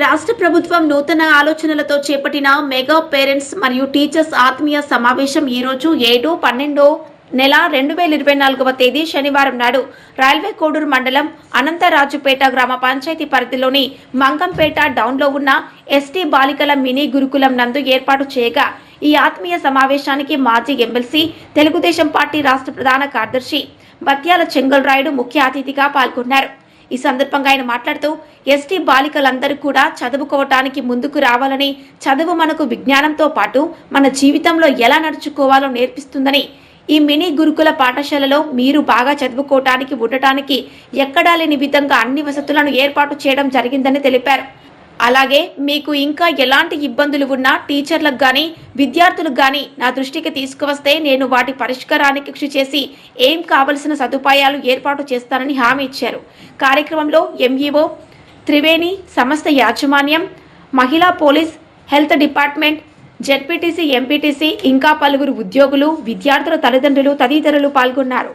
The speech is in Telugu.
రాష్ట్ర ప్రభుత్వం నూతన ఆలోచనలతో చేపట్టిన మెగా పేరెంట్స్ మరియు టీచర్స్ ఆత్మీయ సమావేశం ఈరోజు ఏడు పన్నెండో నెల రెండు వేల ఇరవై నాలుగవ తేదీ శనివారం నాడు రైల్వే కోడూరు మండలం అనంతరాజుపేట గ్రామ పంచాయతీ పరిధిలోని మంగంపేట డౌన్లో ఉన్న ఎస్టీ బాలికల మినీ గురుకులం నందు ఏర్పాటు చేయగా ఈ ఆత్మీయ సమావేశానికి మాజీ ఎమ్మెల్సీ తెలుగుదేశం పార్టీ రాష్ట్ర ప్రధాన కార్యదర్శి బత్యాల చెంగల్ రాయుడు ముఖ్య అతిథిగా పాల్గొన్నారు. ఈ సందర్భంగా ఆయన మాట్లాడుతూ ఎస్టీ బాలికలందరూ కూడా చదువుకోవటానికి ముందుకు రావాలని చదువు మనకు విజ్ఞానంతో పాటు మన జీవితంలో ఎలా నడుచుకోవాలో నేర్పిస్తుందని ఈ మినీ గురుకుల పాఠశాలలో మీరు బాగా చదువుకోవటానికి ఉండటానికి ఎక్కడా లేని విధంగా అన్ని వసతులను ఏర్పాటు చేయడం జరిగిందని తెలిపారు. అలాగే మీకు ఇంకా ఎలాంటి ఇబ్బందులు ఉన్నా టీచర్లకు కానీ విద్యార్థులకు కానీ నా దృష్టికి తీసుకువస్తే నేను వాటి పరిష్కారానికి కృషి చేసి ఏం కావలసిన సదుపాయాలు ఏర్పాటు చేస్తానని హామీ ఇచ్చారు. కార్యక్రమంలో ఎంఈఓ త్రివేణి సంస్థ యాజమాన్యం మహిళా police health department ZPTC MPTC ఇంకా పలువురు ఉద్యోగులు విద్యార్థుల తల్లిదండ్రులు తదితరులు పాల్గొన్నారు.